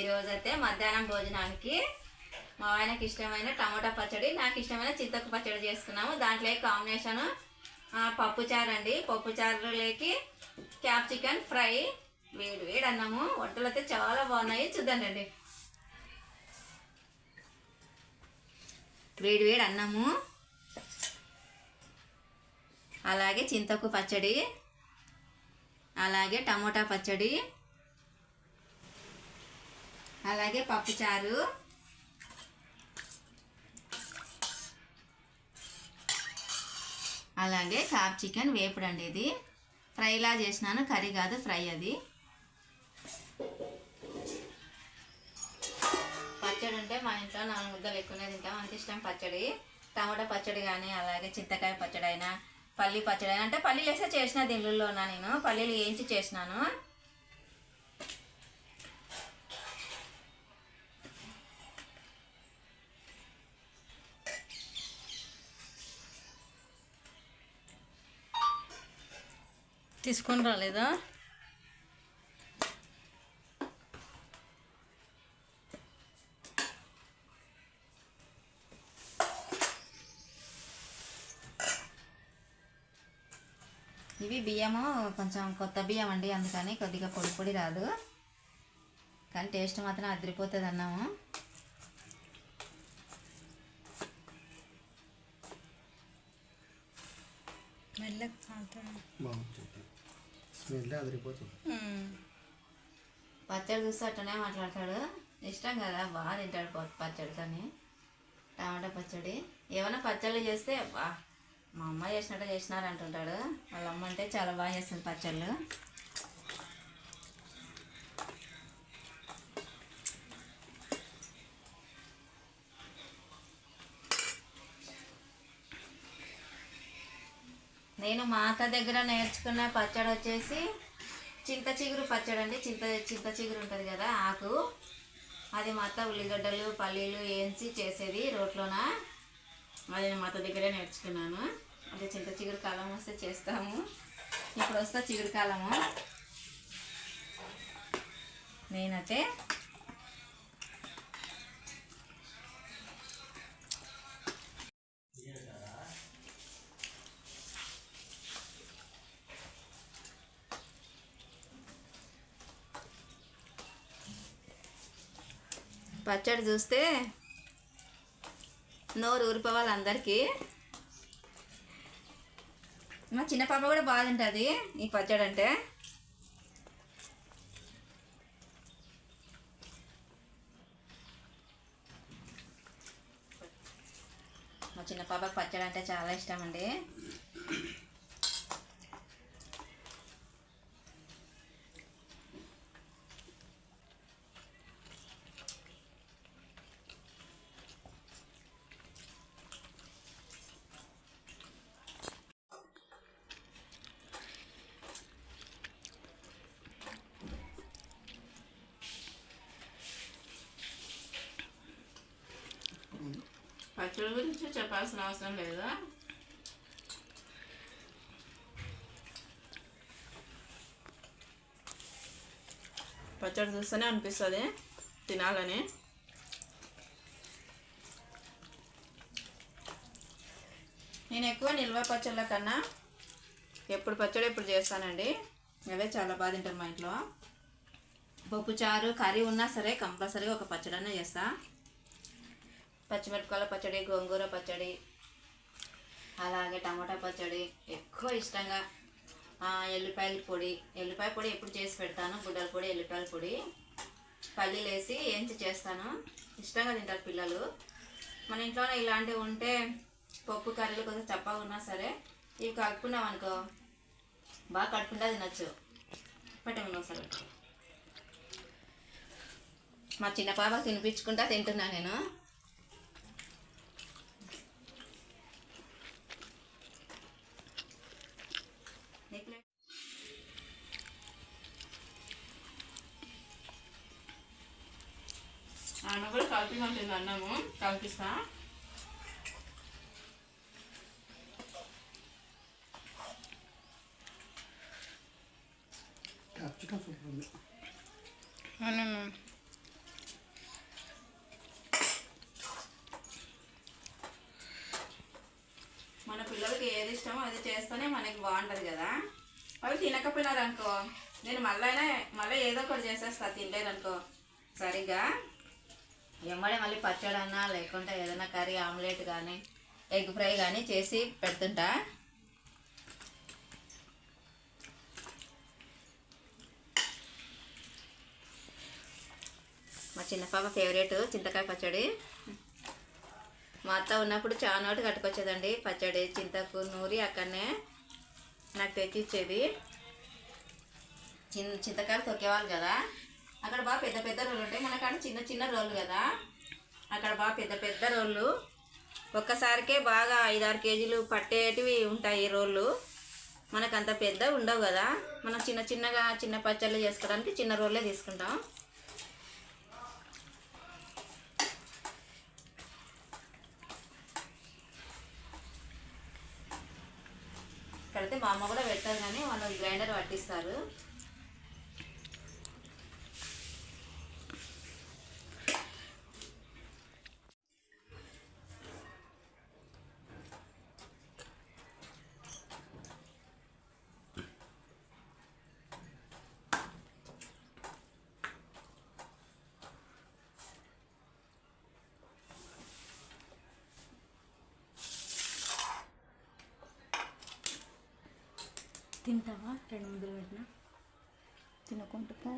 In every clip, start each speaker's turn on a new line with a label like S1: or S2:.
S1: ఈరోజు అయితే మధ్యాహ్నం భోజనానికి మా ఆయనకి ఇష్టమైన టమోటా పచ్చడి నాకు ఇష్టమైన చింతకు పచ్చడి చేసుకున్నాము. దాంట్లో కాంబినేషన్ పప్పుచారు అండి. పప్పు చారులోకి క్యాప్సికన్ ఫ్రై వేడి వేడి అన్నాము. వంటలు అయితే చాలా బాగున్నాయి. చూద్దాండి వేడి వేడి అన్నము. అలాగే చింతకు పచ్చడి అలాగే టమోటా పచ్చడి అలాగే పప్పుచారు అలాగే కాప్ చికెన్ వేపుడు అండి ఇది ఫ్రైలా చేసినాను కర్రీ కాదు ఫ్రై అది. పచ్చడి ఉంటే మా ఇంట్లో నాలుగు ముద్దలు ఎక్కువనే తింటాం. అంత ఇష్టం పచ్చడి. టమాటా పచ్చడి కానీ అలాగే చింతకాయ పచ్చడి అయినా పల్లి పచ్చడి అయినా అంటే పల్లీలు వేసే చేసిన దిల్లుల్లోనా నేను. పల్లీలు వేయించి చేసినాను.
S2: తీసుకొని రాలేదా?
S1: ఇవి బియ్యము కొంచెం కొత్త బియ్యం అండి అందుకని కొద్దిగా పొడి పొడి రాదు. కానీ టేస్ట్ మాత్రం అదిరిపోతుంది అన్నాము.
S2: మెల్లగా కాలుతుంది.
S3: అదిరిపోతుంది.
S1: పచ్చడి చూస్తే అట్టనే మాట్లాడతాడు. ఇష్టం కదా బాగా తింటాడు ప- పచ్చడితోని. టమాటా పచ్చడి. ఏమైనా పచ్చళ్ళు చేస్తే మా అమ్మ చేసినట్టు చేసినారు అంటుంటాడు వాళ్ళ అమ్మ అంటే చాలా బాగా చేస్తుంది పచ్చళ్ళు. నేను మా అత్త దగ్గర నేర్చుకున్న పచ్చడి వచ్చేసి చింత చిగురు పచ్చడి అండి. చింత చింత చిగురు ఉంటుంది కదా ఆకు. అది మా అత్త ఉల్లిగడ్డలు పల్లీలు వేయించి చేసేది రోట్లోన. అది నేను మా అత్త దగ్గరే నేర్చుకున్నాను. అదే చింత చిగురు కాలం వస్తే చేస్తాము. ఇప్పుడు వస్తే చిగురు కాలము. నేనైతే పచ్చడి చూస్తే నోరు ఊరిపోవాలి అందరికీ మా చిన్న పాప కూడా బాగా తింటుంది ఈ పచ్చడి అంటే. మా చిన్న పాపకు పచ్చడి అంటే చాలా ఇష్టం అండి. పచ్చడి గురించి చెప్పాల్సిన అవసరం లేదా పచ్చడి చూస్తేనే అనిపిస్తుంది తినాలని నేను ఎక్కువ నిల్వ పచ్చళ్ళ కన్నా ఎప్పుడు పచ్చడి ఎప్పుడు చేస్తానండి అవే చాలా బాగా తింటారు మా ఇంట్లో పప్పు చారు కర్రీ ఉన్నా సరే కంపల్సరీగా ఒక పచ్చడనే చేస్తాను పచ్చిమిరపకాయల పచ్చడి గోంగూర పచ్చడి అలాగే టమాటా పచ్చడి ఎక్కువ ఇష్టంగా ఎల్లిపాయల పొడి. ఎల్లిపాయ పొడి ఎప్పుడు చేసి పెడతాను గుడ్డల పొడి ఎల్లిపాయల పొడి. పల్లీలు వేసి ఏంచి చేస్తాను ఇష్టంగా తింటారు పిల్లలు. మన ఇంట్లోనే ఇలాంటివి ఉంటే పప్పు కర్రీలు కొంచెం చప్పగా ఉన్నా సరే ఇవి కలుపుకున్నాం అనుకో బాగా కడుపుకుంటా తినచ్చు. పెట్టమని ఒకసారి మా చిన్న పాపకు తినిపించుకుంటా తింటున్నా నేను. ఉంటుంది అన్నము కలిపిస్తా.
S2: మన
S1: పిల్లలకి ఏది ఇష్టమో అది చేస్తేనే మనకి బాగుంటుంది కదా. అవి తినకపోయినారనుకో నేను మళ్ళీ మళ్ళీ ఏదో ఒకటి చేసేస్తా తినలేదనుకో సరిగ్గా. ఎమ్మడే మళ్ళీ పచ్చడి అన్నా లేకుంటే ఏదైనా కర్రీ ఆమ్లెట్ కానీ ఎగ్ ఫ్రై కానీ చేసి పెడుతుంటా. మా చిన్న పాప ఫేవరెట్ చింతకాయ పచ్చడి. మా అత్త ఉన్నప్పుడు చాలా నోటి కట్టుకొచ్చేదండి పచ్చడి చింతకు నూరి అక్కడనే నాకు తెచ్చి ఇచ్చేది చిన్న చింతకాయలు తొక్కేవాళ్ళు కదా. అక్కడ బాగా పెద్ద పెద్ద రోళ్ళు ఉంటాయి. మనకాడ చిన్న చిన్న రోళ్ళు కదా. అక్కడ బాగా పెద్ద పెద్ద రోళ్ళు. ఒక్కసారికే బాగా ఐదారు కేజీలు పట్టేటివి ఉంటాయి ఈ రోళ్ళు. మనకు అంత పెద్ద ఉండవు కదా. మనం చిన్న చిన్నగా చిన్న పచ్చళ్ళు చేసుకోవడానికి చిన్న రోళ్ళే తీసుకుంటాం. ఇక్కడైతే మా అమ్మ కూడా పెట్టారు కానీ వాళ్ళు గ్రైండర్ పట్టిస్తారు.
S2: తింటావా? రెండు ముందులు పెట్టినా?
S1: తినకుంటున్నా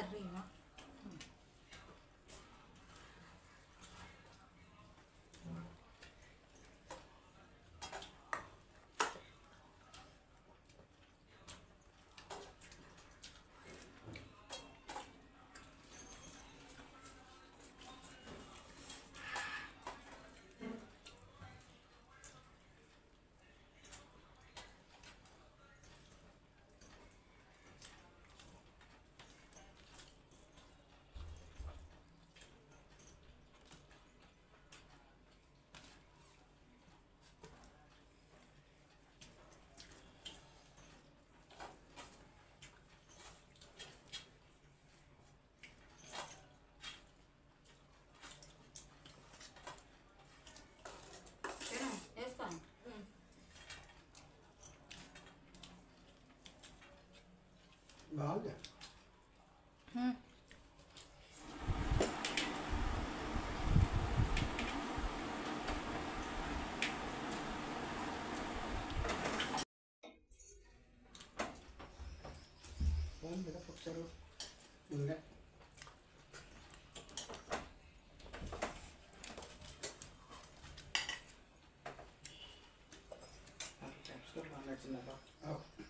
S1: arriva.
S3: బాగుంది బాగుంది కదా పప్పుచారు ముందే
S4: క్యాప్సికమ్ బాగా నచ్చిందబ్బా ఇంకేం మాట చేసిన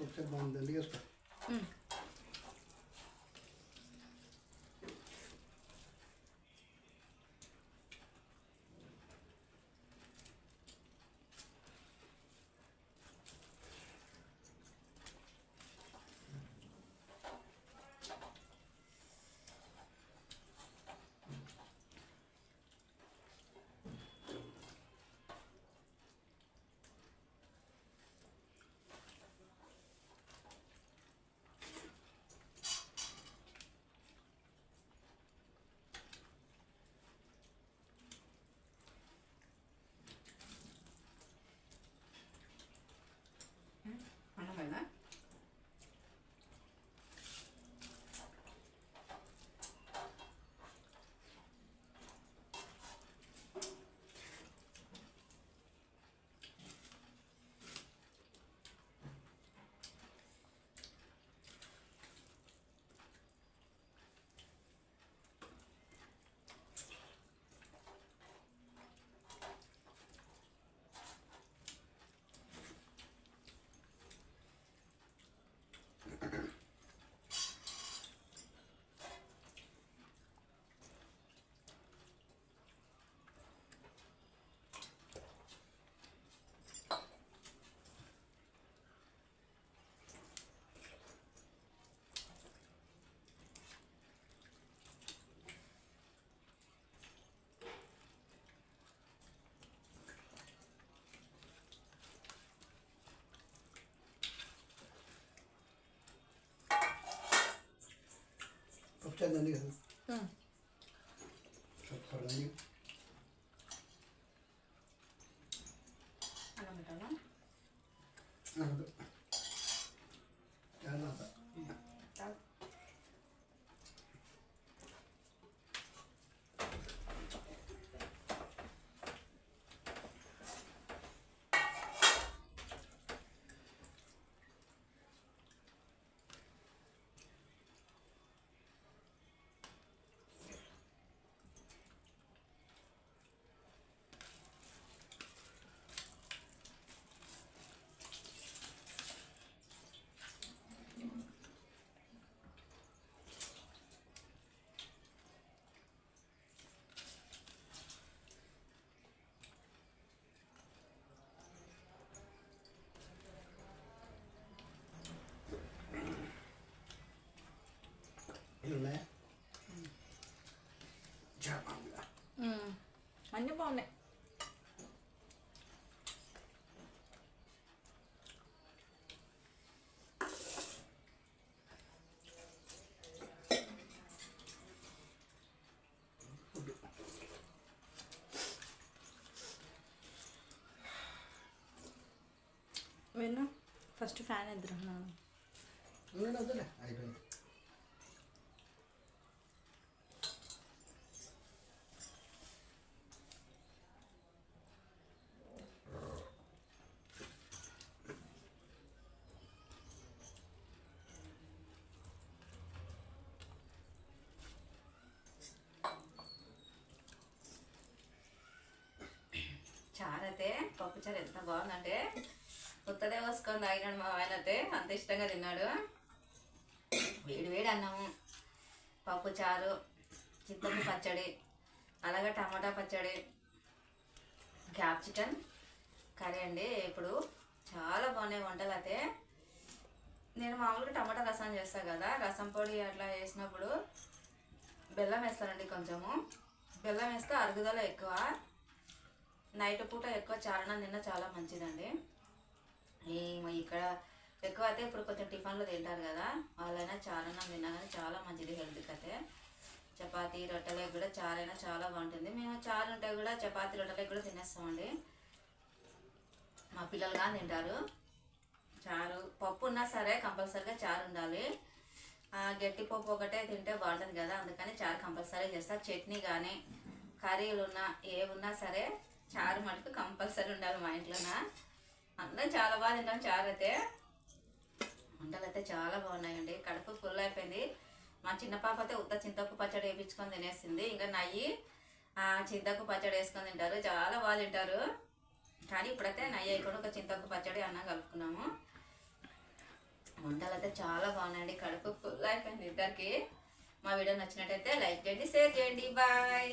S3: ఒకసారి బాగుంది ఎందుకు ఒకసారి దాన్ని కదా
S2: ఉమ్.
S3: చెప్పాలని
S1: అన్నం పెట్టాలా
S3: నాకు చాలా
S1: చాలు
S3: ఇవి ఉన్నాయా చాలా బాగుందా
S2: ఉమ్. అన్నీ బాగున్నాయి విన్నా ఫస్ట్ ఫ్యాన్
S3: వద్దులే అయిపోయింది
S1: చారు అయితే పప్పు చారు ఎంత బాగుందంటే కొత్తదే పోసుకొని తాగినాడు మా ఆయన అయితే అంత ఇష్టంగా తిన్నాడు. వేడి వేడి అన్నాము పప్పు చారు పచ్చడి అలాగే టమాటా పచ్చడి క్యాప్సికన్ కర్రీ అండి. ఇప్పుడు చాలా బాగున్నాయి వంటలు అయితే. నేను మామూలుగా టమాటా రసం చేస్తాను కదా రసం పొడి అట్లా వేసినప్పుడు బెల్లం వేస్తానండి కొంచెము. బెల్లం వేస్తే అరుగుదల ఎక్కువ. నైట్ పూట ఎక్కువ చారణం తిన్న చాలా మంచిదండి. ఈ ఇక్కడ ఎక్కువ అయితే ఇప్పుడు కొంచెం టిఫిన్లు తింటారు కదా వాళ్ళైనా చారణం తిన్నా కానీ చాలా మంచిది హెల్త్కి అయితే. చపాతీ రొట్టెలకు కూడా చారైనా చాలా బాగుంటుంది. మేము చారు ఉంటే కూడా చపాతీ రొట్టెలకు కూడా తినేస్తామండి. మా పిల్లలు కానీ తింటారు. చారు పప్పు ఉన్నా సరే కంపల్సరీగా చారు ఉండాలి. గట్టి పప్పు ఒకటే తింటే బాగుంటుంది కదా అందుకని చారు కంపల్సరీ చేస్తా. చట్నీ కానీ కర్రీలు ఉన్నా ఏ ఉన్నా సరే చారు మటుకు కంపల్సరీ ఉండాలి మా ఇంట్లోన? అందరం చాలా బాగా తింటాం చారు అయితే. వంటలు అయితే చాలా బాగున్నాయండి. కడుపు ఫుల్ అయిపోయింది. మా చిన్న పాప అయితే ఉత్త చింతకు పచ్చడి వేయించుకొని తినేసింది. ఇంకా నయ్యి చింతకు పచ్చడి వేసుకొని తింటారు. చాలా బాగా తింటారు. కానీ ఇప్పుడైతే నయ్యి కూడా ఒక చింతకు పచ్చడి అన్నం కలుపుకున్నాము. వంటలు అయితే చాలా బాగున్నాయండి. కడుపు ఫుల్ అయిపోయింది ఇద్దరికి. మా వీడియో నచ్చినట్టయితే లైక్ చేయండి షేర్ చేయండి. బాయ్.